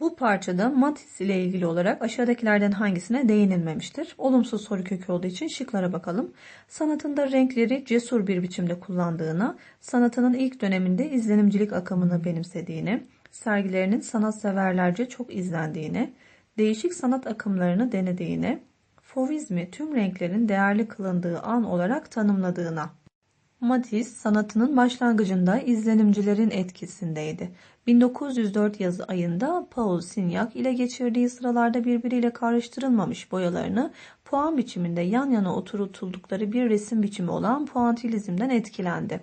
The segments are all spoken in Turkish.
Bu parçada Matisse ile ilgili olarak aşağıdakilerden hangisine değinilmemiştir? Olumsuz soru kökü olduğu için şıklara bakalım. Sanatında renkleri cesur bir biçimde kullandığına, sanatının ilk döneminde izlenimcilik akımını benimsediğini, sergilerinin sanatseverlerce çok izlendiğini, değişik sanat akımlarını denediğini, Fauvizmi tüm renklerin değerli kılındığı an olarak tanımladığına. Matisse sanatının başlangıcında izlenimcilerin etkisindeydi. 1904 yazı ayında Paul Signac ile geçirdiği sıralarda birbiriyle karıştırılmamış boyalarını puan biçiminde yan yana oturtuldukları bir resim biçimi olan puantilizmden etkilendi.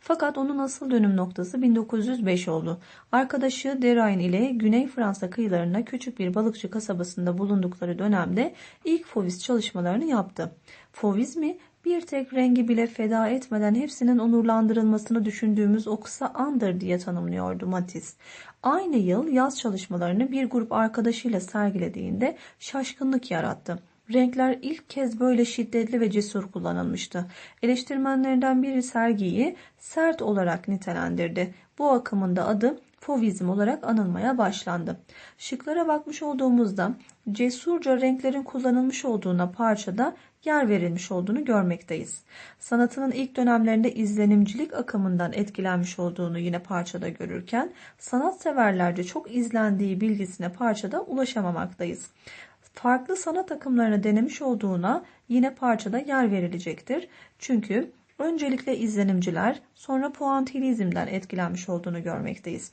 Fakat onun asıl dönüm noktası 1905 oldu. Arkadaşı Derain ile Güney Fransa kıyılarında küçük bir balıkçı kasabasında bulundukları dönemde ilk Fauvis çalışmalarını yaptı. Fauvizmi bir tek rengi bile feda etmeden hepsinin onurlandırılmasını düşündüğümüz o kısa andır diye tanımlıyordu Matisse. Aynı yıl yaz çalışmalarını bir grup arkadaşıyla sergilediğinde şaşkınlık yarattı. Renkler ilk kez böyle şiddetli ve cesur kullanılmıştı. Eleştirmenlerden biri sergiyi sert olarak nitelendirdi. Bu akımın da adı Fauvizm olarak anılmaya başlandı. Şıklara bakmış olduğumuzda cesurca renklerin kullanılmış olduğuna parçada yer verilmiş olduğunu görmekteyiz. Sanatının ilk dönemlerinde izlenimcilik akımından etkilenmiş olduğunu yine parçada görürken sanatseverlerce çok izlendiği bilgisine parçada ulaşamamaktayız. Farklı sanat akımlarını denemiş olduğuna yine parçada yer verilecektir. Çünkü öncelikle izlenimciler sonra puantilizmden etkilenmiş olduğunu görmekteyiz.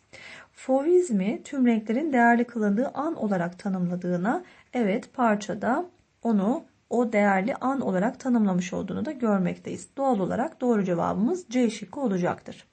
Fauvismi tüm renklerin değerli kılındığı an olarak tanımladığına evet parçada onu o değerli an olarak tanımlamış olduğunu da görmekteyiz. Doğal olarak doğru cevabımız C şıkkı olacaktır.